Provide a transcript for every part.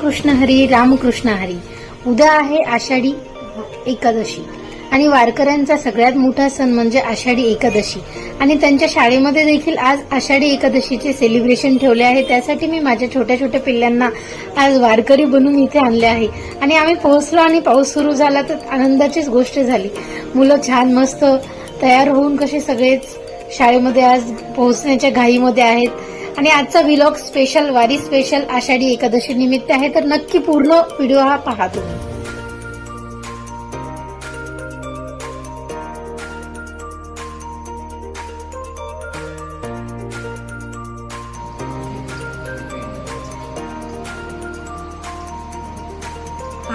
कृष्ण हरी रामकृष्ण हरी. उद्या आहे आषाढी एकादशी. आणि वारकऱ्यांचा सगळ्यात मोठा सण म्हणजे आषाढी एकादशी. आणि त्यांच्या शाळेमध्ये देखील आज आषाढी एकादशीचे सेलिब्रेशन ठेवले आहे. त्यासाठी मी माझ्या छोट्या छोट्या पिल्ल्यांना आज वारकरी बनून इथे आणले आहे. आणि आम्ही पोहोचलो आणि पाऊस सुरू झाला तर आनंदाचीच गोष्ट झाली. मुलं छान मस्त तयार होऊन कसे सगळेच शाळेमध्ये आज पोहोचण्याच्या घाईमध्ये आहेत. आणि आजचा vlog special Wari special Ashadhi Ekadashi निमित्त आहे. तर नक्की पूर्ण व्हिडिओ हा पहा तुम्ही.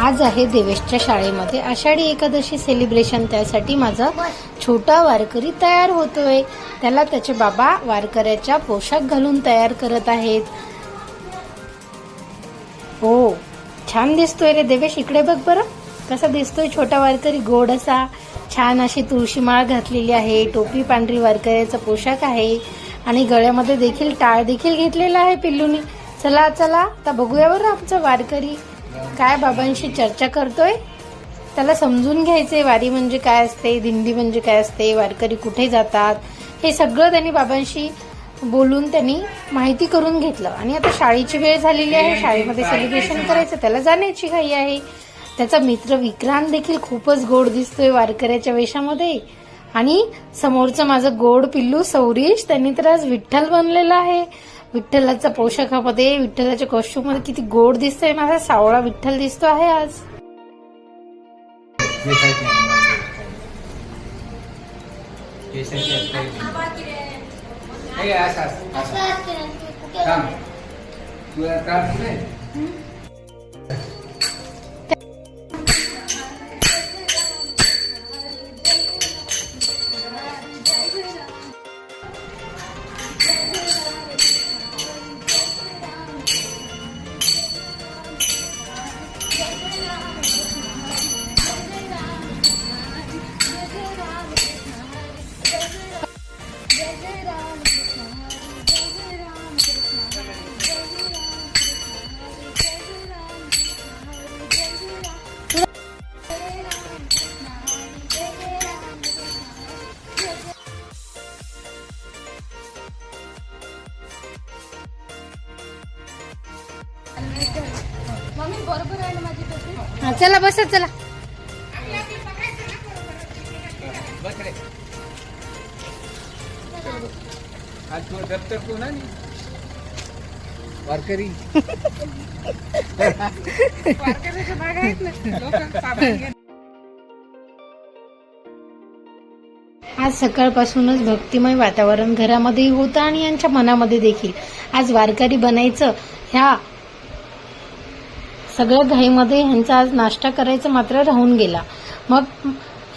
आज आहे देवेशच्या शाळेमध्ये. आषाढी एकादशी सेलिब्रेशन त्यासाठी माझा छोटा वारकरी तयार होतोय. त्याला त्याचे बाबा वारकऱ्याच्या पोशाख घालून तयार करत आहेत. हो छान दिसतोय रे देवेश. इकडे बघ बरं. कसा दिसतोय छोटा वारकरी. गोड असा. छान अशी तुळशी माळ घातलेली आहे. टोपी पांढरी वारकऱ्याचा पोशाख आहे. आणि गळ्यामध्ये देखील टाळ देखील घेतलेला आहे पिल्लूनी. चला चला. आता बघूया बरं आमचा वारकरी. काय बाबांशी चर्चा करतोय? त्याला समजून घ्यायचे वारी म्हणजे काय असते दिंडी म्हणजे काय असते वारकरी कुठे जातात? हे सगळं त्यांनी बाबांशी बोलून त्यांनी माहिती करून घेतलं. आणि आता शाळेची वेळ झालेली आहे शाळेमध्ये सेलिब्रेशन करायचं त्याला जाण्याची घाई आहे. त्याचा मित्र विक्रांत देखील खूपच गोड दिसतोय वारकऱ्याच्या वेशामध्ये. आणि समोरचं माझं गोड पिल्लू सौरीश त्यांनी तर आज विठ्ठल बनलेला आहे. विठ्ठलाच्या पोशाखामध्ये विठ्ठलाच्या कॉस्ट्यूममध्ये किती गोड दिसतोय माझा सावळा विठ्ठल दिसतो आहे आज तुला त्रास नाही हा, चला बसा चला. कोण वारकरी. आज सकाळपासूनच भक्तिमय वातावरण घरामध्येही होतं आणि यांच्या मनामध्ये देखील. आज वारकरी बनायचं ह्या सगळ्या घाईमध्ये ह्यांचा आज नाश्ता करायचं मात्र राहून गेला. मग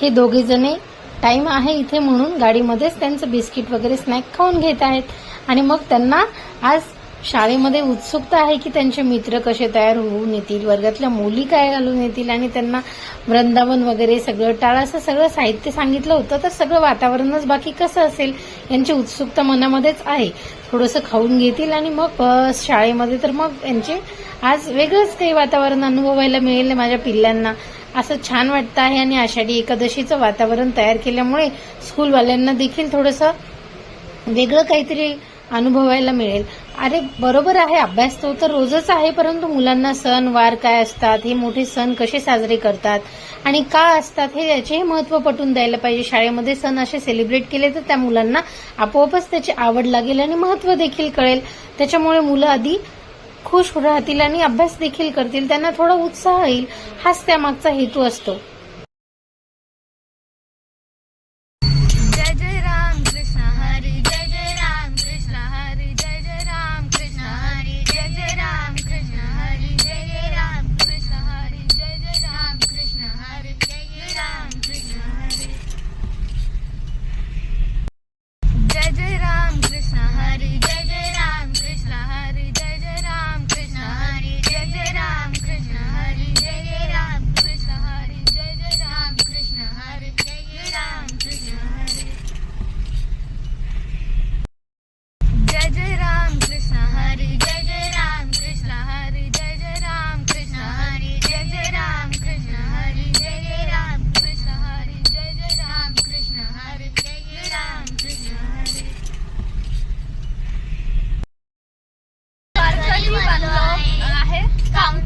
हे दोघे जणे टाइम आहे इथे म्हणून गाडीमध्येच त्यांचं बिस्किट वगैरे स्नॅक खाऊन घेत आहेत. आणि मग त्यांना आज शाळेमध्ये उत्सुकता आहे की त्यांचे मित्र कसे तयार होऊन येतील वर्गातल्या मुली काय घालून येतील आणि त्यांना वृंदावन वगैरे सगळं टाळ असं सगळं साहित्य सांगितलं होतं तर सगळं वातावरणच बाकी कसं असेल यांची उत्सुकता मनामध्येच आहे. थोडंसं खाऊन घेतील आणि मग शाळेमध्ये तर मग यांचे आज वेगळंच काही वातावरण अनुभवायला मिळेल माझ्या पिल्लांना. असं छान वाटतं आहे आणि आषाढी एकादशीचं वातावरण तयार केल्यामुळे स्कूलवाल्यांना देखील थोडंसं वेगळं काहीतरी अनुभवायला मिळेल. अरे बरोबर आहे अभ्यास तो तर रोजच आहे परंतु मुलांना सण वार काय असतात हे मोठे सण कसे साजरे करतात आणि का असतात हे याचेही महत्त्व पटून द्यायला पाहिजे. शाळेमध्ये सण असे सेलिब्रेट केले तर त्या मुलांना आपोआपच त्याची आवड लागेल आणि महत्त्व देखील कळेल. त्याच्यामुळे मुलं आधी खुश राहतील आणि अभ्यास देखील करतील त्यांना थोडा उत्साह येईल हाच त्यामागचा हेतू असतो.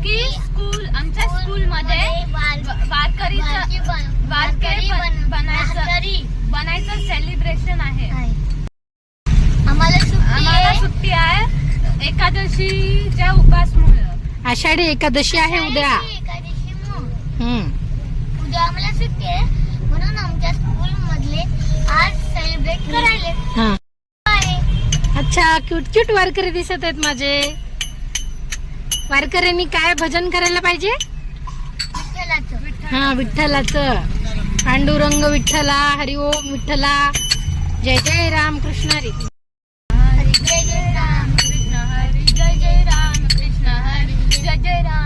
की स्कूल आमच्या स्कूल मध्ये बनायचं सेलिब्रेशन आहे. आम्हाला सुट्टी आहे. एकादशीच्या उपास आषाढी एकादशी आहे उद्या. उद्या आम्हाला सुट्टी आहे. म्हणून आमच्या स्कूल मधले आज सेलिब्रेट करायला. अच्छा क्यूट क्यूट वारकरी दिसत आहेत माझे. वारकऱ्यांनी काय भजन करायला पाहिजे? विठ्ठलाचं. हा विठ्ठलाचं. पांडुरंग विठ्ठला हरिओम विठ्ठला. जय जय राम कृष्ण हरी. हरी जय जय राम कृष्ण हरी जय जय राम कृष्ण हरी जय जय राम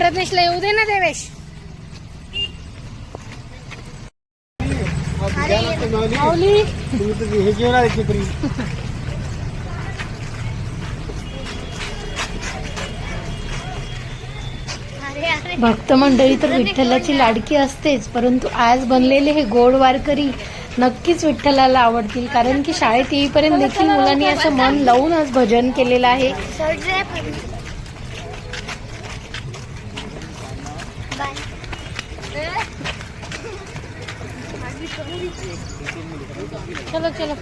प्रज्ञेशला येऊ दे ना देवेश. माऊली. भक्त मंडळी तर विठ्ठलाची लाडकी असतेच परंतु आज बनलेले हे गोड वारकरी नक्कीच विठ्ठलाला आवडतील कारण की शाळेत येईपर्यंत देखील मुलांनी असं मन लावून आज भजन केलेलं आहे. चलो चलो.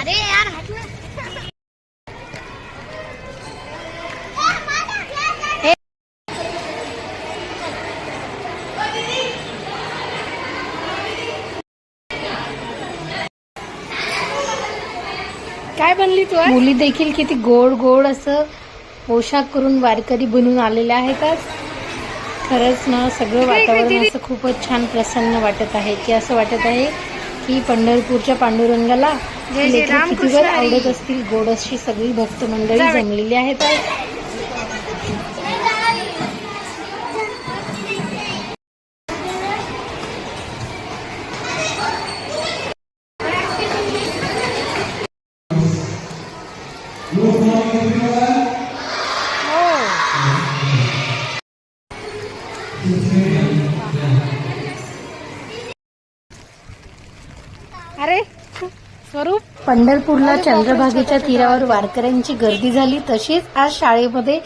अरे यार काय बनली तू मुली देखील किती गोड गोड असं पोशाख करून वारकरी बनून आलेल्या आहेत आज. खरंच ना सगळं वातावरण असं खूपच छान प्रसन्न वाटत आहे. की असं वाटत आहे की पंढरपूरच्या पांडुरंगाला हरी. आवडत असतील? गोड अशी सगळी भक्त मंडळी जमलेली आहेत स्वरूप पंढरपूरला चंद्रभागेच्या तीरावर वारकऱ्यांची गर्दी झाली. तशीच आज शाळेमध्ये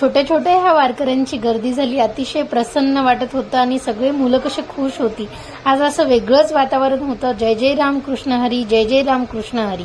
छोट्या छोट्या ह्या वारकऱ्यांची गर्दी झाली. अतिशय प्रसन्न वाटत होतं आणि सगळे मुलं कशी खुश होती. आज असं वेगळंच वातावरण होतं. जय जय राम कृष्ण हरी जय जय राम कृष्ण हरी.